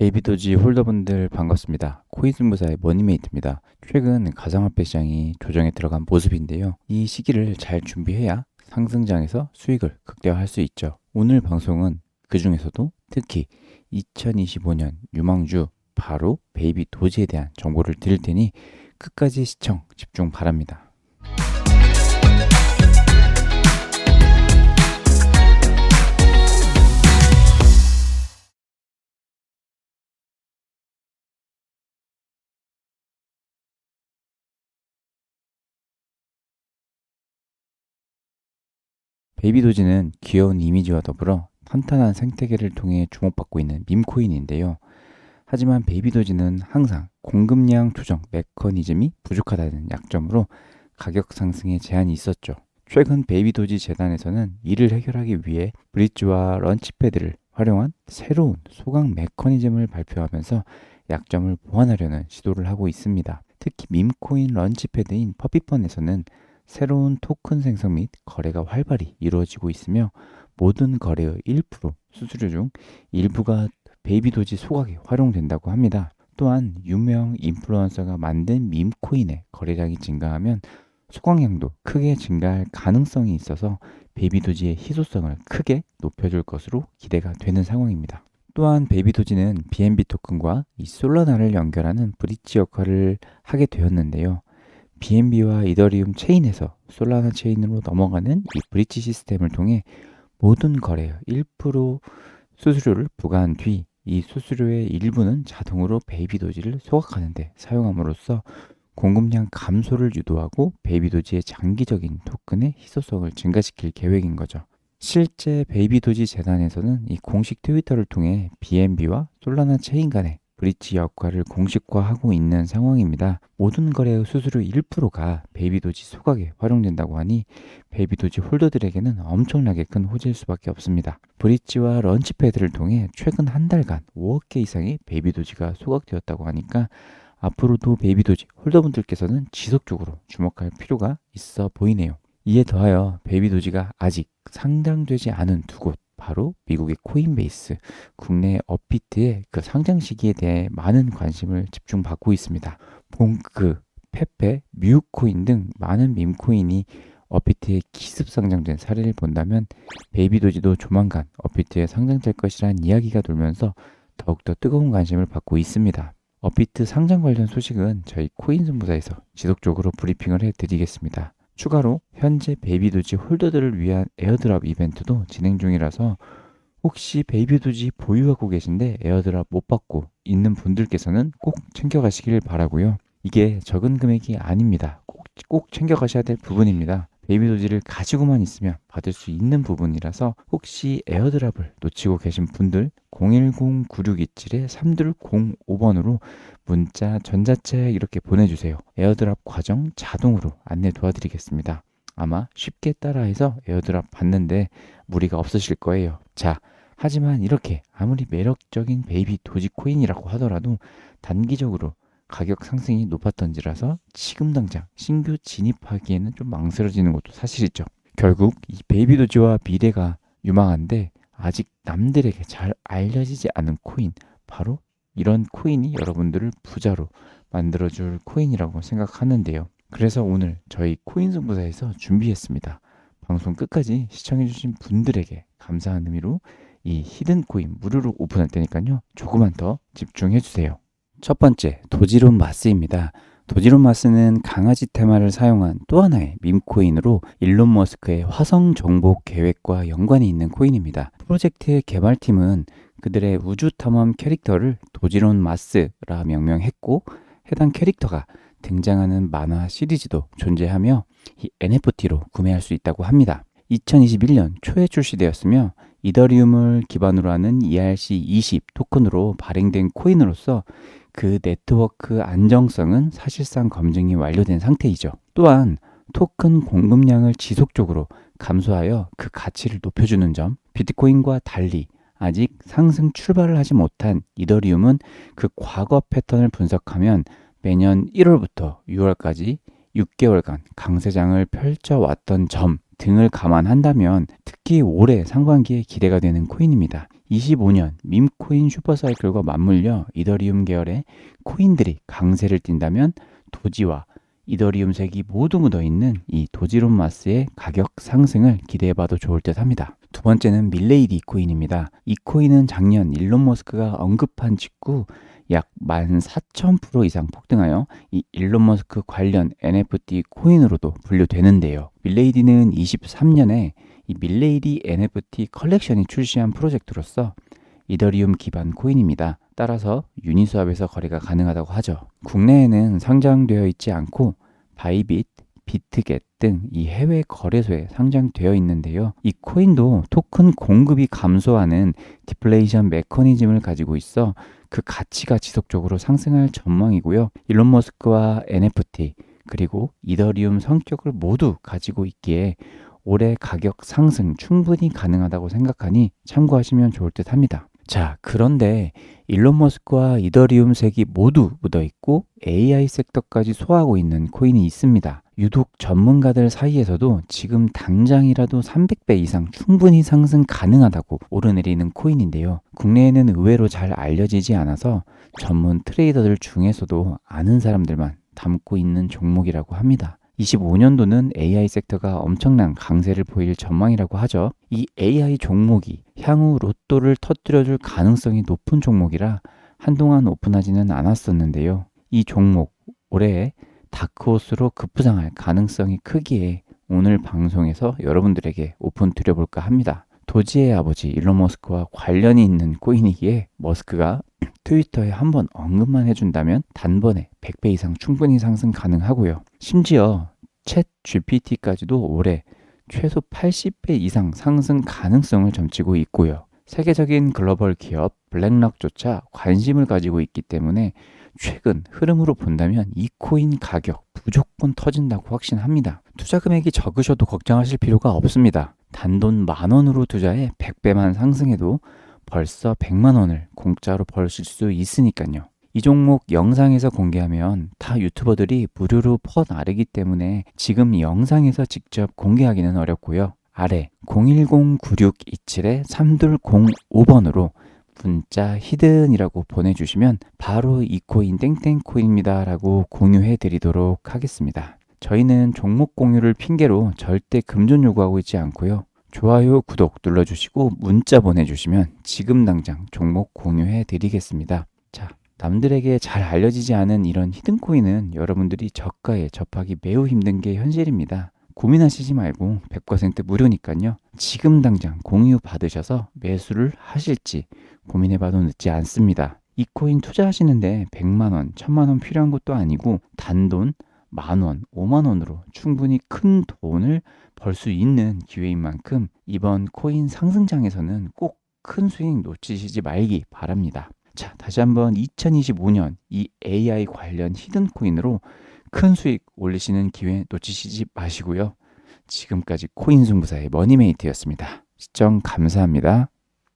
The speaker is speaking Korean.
베이비도지 홀더분들 반갑습니다. 코인승부사의 머니메이트입니다. 최근 가상화폐 시장이 조정에 들어간 모습인데요. 이 시기를 잘 준비해야 상승장에서 수익을 극대화할 수 있죠. 오늘 방송은 그 중에서도 특히 2025년 유망주 바로 베이비 도지에 대한 정보를 드릴 테니 끝까지 시청 집중 바랍니다. 베이비 도지는 귀여운 이미지와 더불어 탄탄한 생태계를 통해 주목받고 있는 밈코인인데요. 하지만 베이비 도지는 항상 공급량 조정 메커니즘이 부족하다는 약점으로 가격 상승에 제한이 있었죠. 최근 베이비 도지 재단에서는 이를 해결하기 위해 브릿지와 런치패드를 활용한 새로운 소강 메커니즘을 발표하면서 약점을 보완하려는 시도를 하고 있습니다. 특히 밈코인 런치패드인 퍼피펀에서는 새로운 토큰 생성 및 거래가 활발히 이루어지고 있으며 모든 거래의 1% 수수료 중 일부가 베이비 도지 소각에 활용된다고 합니다. 또한 유명 인플루언서가 만든 밈코인의 거래량이 증가하면 소각량도 크게 증가할 가능성이 있어서 베이비 도지의 희소성을 크게 높여줄 것으로 기대가 되는 상황입니다. 또한 베이비 도지는 BNB 토큰과 이 솔라나를 연결하는 브릿지 역할을 하게 되었는데요. BNB와 이더리움 체인에서 솔라나 체인으로 넘어가는 이 브릿지 시스템을 통해 모든 거래의 1% 수수료를 부과한 뒤 이 수수료의 일부는 자동으로 베이비 도지를 소각하는데 사용함으로써 공급량 감소를 유도하고 베이비 도지의 장기적인 토큰의 희소성을 증가시킬 계획인 거죠. 실제 베이비 도지 재단에서는 이 공식 트위터를 통해 BNB와 솔라나 체인 간의 브릿지 역할을 공식화하고 있는 상황입니다. 모든 거래의 수수료 1%가 베이비도지 소각에 활용된다고 하니 베이비도지 홀더들에게는 엄청나게 큰 호재일 수밖에 없습니다. 브릿지와 런치패드를 통해 최근 한 달간 5억 개 이상의 베이비도지가 소각되었다고 하니까 앞으로도 베이비도지 홀더분들께서는 지속적으로 주목할 필요가 있어 보이네요. 이에 더하여 베이비도지가 아직 상장되지 않은 두 곳, 바로 미국의 코인베이스, 국내 업비트의 그 상장 시기에 대해 많은 관심을 집중받고 있습니다. 봉크, 페페, 뮤코인 등 많은 밈코인이 업비트에 기습 상장된 사례를 본다면 베이비도지도 조만간 업비트에 상장될 것이란 이야기가 돌면서 더욱더 뜨거운 관심을 받고 있습니다. 업비트 상장 관련 소식은 저희 코인 선부사에서 지속적으로 브리핑을 해드리겠습니다. 추가로 현재 베이비도지 홀더들을 위한 에어드랍 이벤트도 진행 중이라서 혹시 베이비도지 보유하고 계신데 에어드랍 못 받고 있는 분들께서는 꼭 챙겨가시길 바라고요. 이게 적은 금액이 아닙니다. 꼭, 꼭 챙겨가셔야 될 부분입니다. 베이비도지를 가지고만 있으면 받을 수 있는 부분이라서 혹시 에어드랍을 놓치고 계신 분들 010-9627-3205번으로 문자, 전자책 이렇게 보내주세요. 에어드랍 과정 자동으로 안내 도와드리겠습니다. 아마 쉽게 따라해서 에어드랍 받는데 무리가 없으실 거예요. 자, 하지만 이렇게 아무리 매력적인 베이비 도지코인이라고 하더라도 단기적으로 가격 상승이 높았던지라서 지금 당장 신규 진입하기에는 좀 망설여지는 것도 사실이죠. 결국 이 베이비 도지와 미래가 유망한데 아직 남들에게 잘 알려지지 않은 코인 바로 이런 코인이 여러분들을 부자로 만들어줄 코인이라고 생각하는데요. 그래서 오늘 저희 코인 승부사에서 준비했습니다. 방송 끝까지 시청해주신 분들에게 감사한 의미로 이 히든 코인 무료로 오픈할 테니까요. 조금만 더 집중해주세요. 첫 번째, 도지론 마스입니다. 도지론 마스는 강아지 테마를 사용한 또 하나의 밈코인으로 일론 머스크의 화성 정복 계획과 연관이 있는 코인입니다. 프로젝트의 개발팀은 그들의 우주 탐험 캐릭터를 도지론 마스라 명명했고 해당 캐릭터가 등장하는 만화 시리즈도 존재하며 이 NFT로 구매할 수 있다고 합니다. 2021년 초에 출시되었으며 이더리움을 기반으로 하는 ERC20 토큰으로 발행된 코인으로서 그 네트워크 안정성은 사실상 검증이 완료된 상태이죠. 또한 토큰 공급량을 지속적으로 감소하여 그 가치를 높여주는 점, 비트코인과 달리 아직 상승 출발을 하지 못한 이더리움은 그 과거 패턴을 분석하면 매년 1월부터 6월까지 6개월간 강세장을 펼쳐왔던 점 등을 감안한다면 특히 올해 상반기에 기대가 되는 코인입니다. 25년 밈코인 슈퍼사이클과 맞물려 이더리움 계열의 코인들이 강세를 띈다면 도지와 이더리움 색이 모두 묻어 있는 이 도지론 마스의 가격 상승을 기대해봐도 좋을 듯 합니다. 두 번째는 밀레이디 코인입니다. 이 코인은 작년 일론 머스크가 언급한 직후 약 14,000% 이상 폭등하여 이 일론 머스크 관련 NFT 코인으로도 분류되는데요. 밀레이디는 23년에 이 밀레이디 NFT 컬렉션이 출시한 프로젝트로서 이더리움 기반 코인입니다. 따라서 유니스왑에서 거래가 가능하다고 하죠. 국내에는 상장되어 있지 않고 바이빗, 비트겟 등 이 해외 거래소에 상장되어 있는데요. 이 코인도 토큰 공급이 감소하는 디플레이션 메커니즘을 가지고 있어 그 가치가 지속적으로 상승할 전망이고요. 일론 머스크와 NFT 그리고 이더리움 성격을 모두 가지고 있기에 올해 가격 상승 충분히 가능하다고 생각하니 참고하시면 좋을 듯 합니다. 자, 그런데 일론 머스크와 이더리움 색이 모두 묻어 있고 AI 섹터까지 소화하고 있는 코인이 있습니다. 유독 전문가들 사이에서도 지금 당장이라도 300배 이상 충분히 상승 가능하다고 오르내리는 코인인데요. 국내에는 의외로 잘 알려지지 않아서 전문 트레이더들 중에서도 아는 사람들만 담고 있는 종목이라고 합니다. 25년도는 AI 섹터가 엄청난 강세를 보일 전망이라고 하죠. 이 AI 종목이 향후 로또를 터뜨려줄 가능성이 높은 종목이라 한동안 오픈하지는 않았었는데요. 이 종목 올해 다크호스로 급부상할 가능성이 크기에 오늘 방송에서 여러분들에게 오픈 드려볼까 합니다. 도지의 아버지 일론 머스크와 관련이 있는 코인이기에 머스크가 트위터에 한번 언급만 해준다면 단번에 100배 이상 충분히 상승 가능하고요. 심지어 챗 GPT까지도 올해 최소 80배 이상 상승 가능성을 점치고 있고요. 세계적인 글로벌 기업 블랙락조차 관심을 가지고 있기 때문에 최근 흐름으로 본다면 이 코인 가격 무조건 터진다고 확신합니다. 투자 금액이 적으셔도 걱정하실 필요가 없습니다. 단돈 만 원으로 투자해 100배만 상승해도 벌써 100만 원을 공짜로 벌실 수 있으니까요. 이 종목 영상에서 공개하면 다 유튜버들이 무료로 퍼 나르기 때문에 지금 영상에서 직접 공개하기는 어렵고요. 아래 010-9627-3205번으로 문자 히든이라고 보내주시면 바로 이 코인 땡땡코인입니다 라고 공유해 드리도록 하겠습니다. 저희는 종목 공유를 핑계로 절대 금전 요구하고 있지 않고요. 좋아요, 구독 눌러주시고 문자 보내주시면 지금 당장 종목 공유해 드리겠습니다. 자, 남들에게 잘 알려지지 않은 이런 히든코인은 여러분들이 저가에 접하기 매우 힘든 게 현실입니다. 고민하시지 말고 100% 무료니까요. 지금 당장 공유 받으셔서 매수를 하실지 고민해봐도 늦지 않습니다. 이 코인 투자하시는데 100만원, 1000만원 필요한 것도 아니고 단돈 만원, 5만원으로 충분히 큰 돈을 벌 수 있는 기회인 만큼 이번 코인 상승장에서는 꼭 큰 수익 놓치시지 말기 바랍니다. 자, 다시 한번 2025년 이 AI 관련 히든 코인으로 큰 수익 올리시는 기회 놓치시지 마시고요. 지금까지 코인 승부사의 머니메이트였습니다. 시청 감사합니다.